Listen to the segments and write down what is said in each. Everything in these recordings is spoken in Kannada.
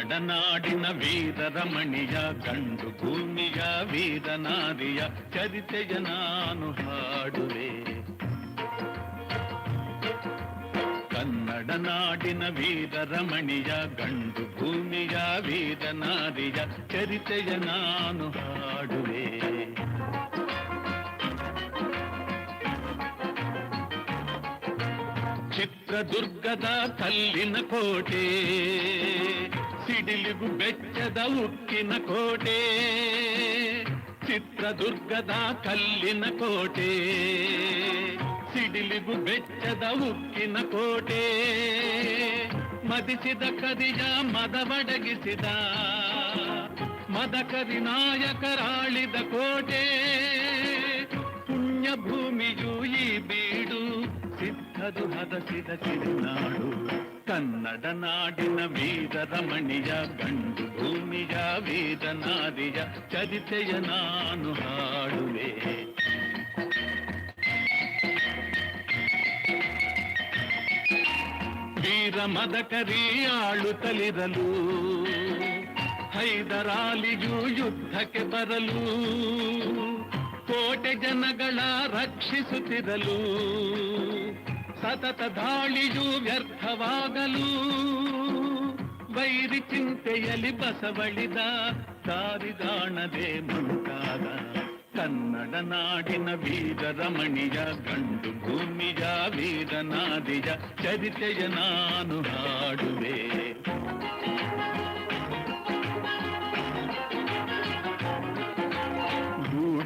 ಕನ್ನಡ ನಾಡಿನ ವೀರರಮಣಿಯ ಗಂಡು ಭೂಮಿಯ ವೀರನಾರಿಯ ಚರಿತೆಯ ನಾನು ಹಾಡುವೆ ಕನ್ನಡ ನಾಡಿನ ವೀರರಮಣಿಯ ಗಂಡು ಭೂಮಿಯ ವೀರನಾರಿಯ ಚರಿತೆಯ ನಾನು ಹಾಡುವೆ ಚಿತ್ರದುರ್ಗದ ಕಲ್ಲಿನ ಕೋಟೆ ಸಿಡಿಲಿಗು ಬೆಚ್ಚದ ಉಕ್ಕಿನ ಕೋಟೆ, ಚಿತ್ರದುರ್ಗದ ಕಲ್ಲಿನ ಕೋಟೆ, ಸಿಡಿಲಿಗು ಬೆಚ್ಚದ ಉಕ್ಕಿನ ಕೋಟೆ, ಮದಿಸಿದ ಕರಿಯ ಮದವಡಗಿಸಿದ ಮದ ನಾಯಕರಾಳಿದ ಕೋಟೆ ಪುಣ್ಯ ಭೂಮಿಯು ಈ ಬೀಡು ಸಿದ್ಧದು ಹದಸಿದ ಸಿರಿನಾಡು ಕನ್ನಡ ನಾಡಿನ ವೀರರಮಣಿಯ ಗಂಡು ಭೂಮಿಯ ವೀರನಾರಿಯ ಚರಿತೆಯ ನಾನು ಹಾಡುವೆ. ವೀರ ಮದಕರಿ ಆಳುತ್ತಲಿರಲು, ಹೈದರಾಲಿಯು ಯುದ್ಧಕ್ಕೆ ಬರಲು, ಕೋಟೆ ಜನಗಳ ರಕ್ಷಿಸುತ್ತಿರಲು ಸತತ ದಾಳಿಯು ವ್ಯರ್ಥವಾಗಲು ವೈರಿ ಚಿಂತೆಯಲ್ಲಿ ಬಸವಳಿದ ದಾರಿದಾಣದೆ ಮುಂತಾದ ಕನ್ನಡ ನಾಡಿನ ವೀರ ರಮಣಿಯ, ಗಂಡು ಭೂಮಿಯ ವೀರನಾದಿಯ ಚರಿತೆಯ ನಾನು ಹಾಡುವೆ.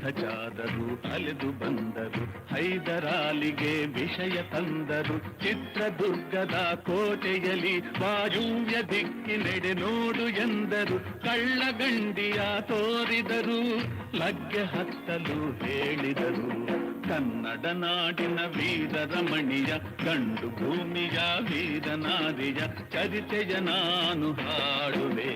ಗೂಢಚಾರರು ಅಲೆದು ಬಂದರು ಹೈದರಾಲಿಗೆ ವಿಷಯ ತಂದರು ಚಿತ್ರದುರ್ಗದ ಕೋಟೆಯಲ್ಲಿ ವಾಯುವ್ಯ ದಿಕ್ಕಿನೆಡೆ ನೋಡು ಎಂದರು ಕಳ್ಳಗಂಡಿಯ ತೋರಿದರು ಲಗ್ಗೆ ಹತ್ತಲು ಹೇಳಿದರು ಕನ್ನಡ ನಾಡಿನ ವೀರರಮಣಿಯ ಗಂಡು ಭೂಮಿಯ ವೀರನಾದಿಯ ಚರಿತೆಯ ನಾನು ಹಾಡುವೆ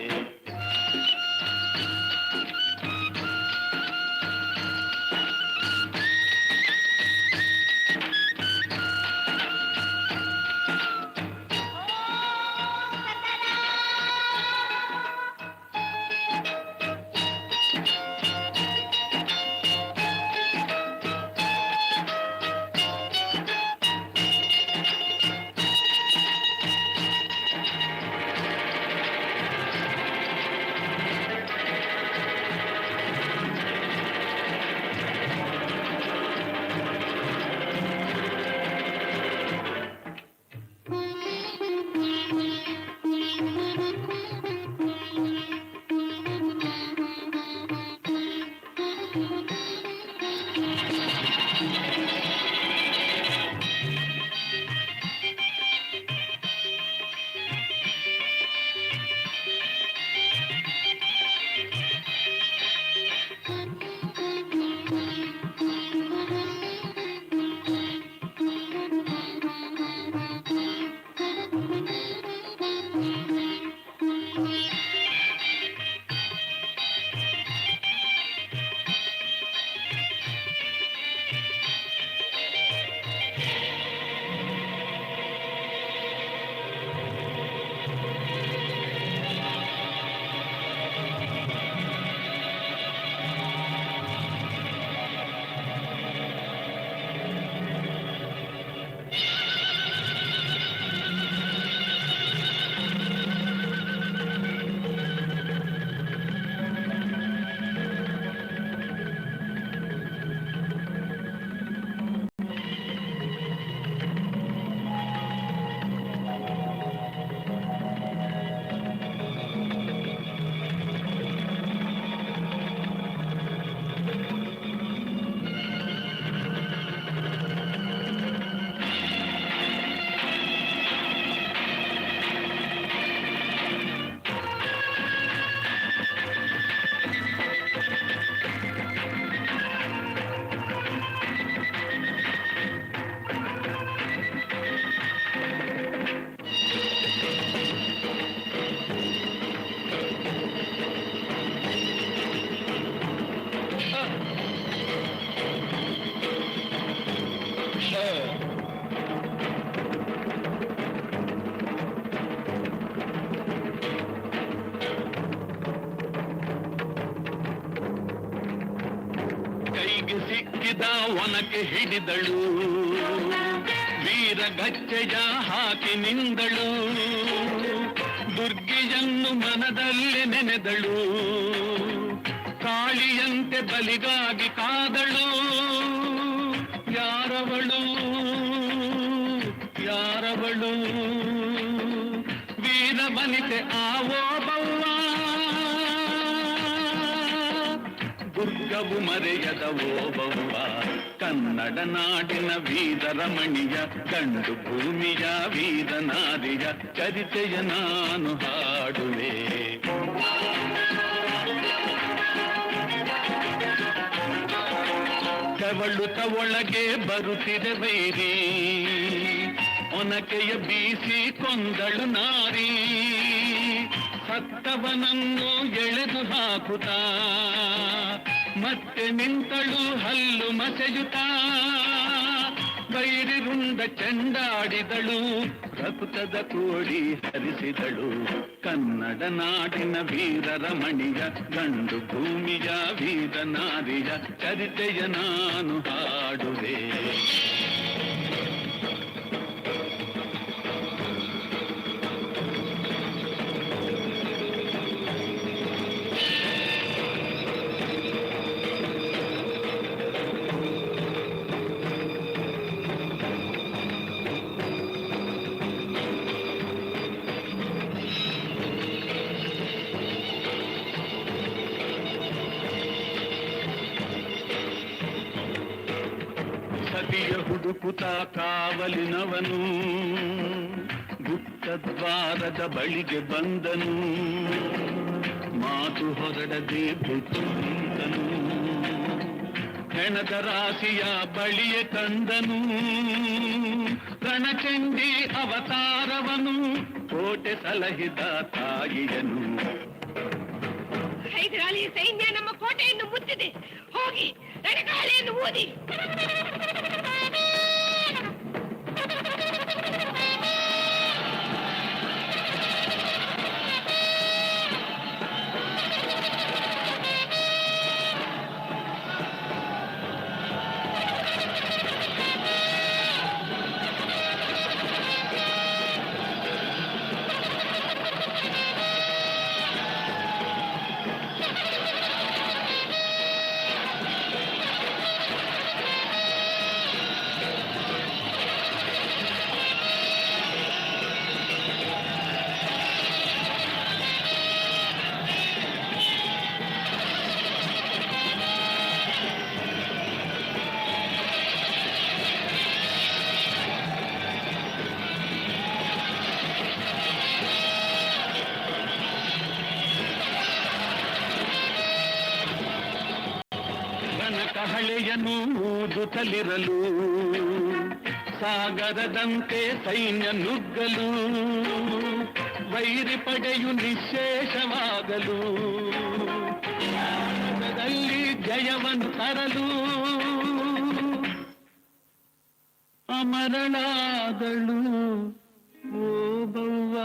ಸಿಕ್ಕಿದ ಒನಕೆ ಹಿಡಿದಳು. ವೀರ ಗಚ್ಚೆಯ ಹಾಕಿ ನಿಂದಳು. ದುರ್ಗಿಯನ್ನು ಮನದಲ್ಲಿ ನೆನೆದಳು. ಕಾಳಿಯಂತೆ ಬಲಿಗಾಗಿ ಕಾದಳು. ಯಾರವಳು? ಯಾರವಳು? ವೀರ ಬನಿತೆ ದುರ್ಗವು ಮರೆಯದ ಓಬವ್ವ. ಕನ್ನಡ ನಾಡಿನ ವೀರರಮಣಿಯ ಕಂಡು ಭೂಮಿಯ ವೀರನಾರಿಯ ಚರಿತೆಯ ನಾನು ಹಾಡುವೆ. ಕವಳುತ ಒಳಗೆ ಬರುತ್ತಿದೆ ಬೈರಿ ಒನಕೆಯ ಬೀಸಿ ಕೊಂದಳು ನಾರಿ. ಸತ್ತವನನ್ನು ಎಳೆದು ಹಾಕುತ್ತಾ. ಮತ್ತೆ ನಿಂತಳು ಹಲ್ಲು ಮಸೆಯುತಾ ಬೈರಿರುಂಡ ಚೆಂಡಾಡಿದಳು ರಕುತದ ಕೋಡಿ ಹರಿಸಿದಳು. ಕನ್ನಡ ನಾಡಿನ ವೀರರಮಣಿಯ ಗಂಡು ಭೂಮಿಯ ವೀರನಾರಿಯ ಚರಿತೆಯ ನಾನು ಹಾಡುವೆ. ಸತಿಯ ಹುಡುಕುತ ಕಾವಲಿನವನು ಗುಪ್ತದ್ವಾರದ ಬಳಿಗೆ ಬಂದನು. ಮಾತು ಹೊರಡದೆ ಬಿಟ್ಟು ನಿಂತನು. ಹೆಣದ ರಾಶಿಯ ಬಳಿಯ ಕಂದನು. ಕಣಚಂಡಿ ಅವತಾರವನು ಕೋಟೆ ಸಲಹಿದ ತಾಯಿಯನು. ಸೈನ್ಯ ನಮ್ಮ ಕೋಟೆಯನ್ನು ಮುತ್ತಿದೆ ಹೋಗಿ ರಣಗಾಳಿಯನ್ನು ಊದಿ. ಘನ ಊದು ತಲಿರಲು ಸಾಗರದಂತೆ ಸೈನ್ಯ ನುಗ್ಗಲು ವೈರಿ ಪಡೆಯು ನಿಶೇಷವಾಗಲು ಜಯವನ್ನು ತರಲು ಅಮರಳಾದಳು ಓ ಬವ್ವ.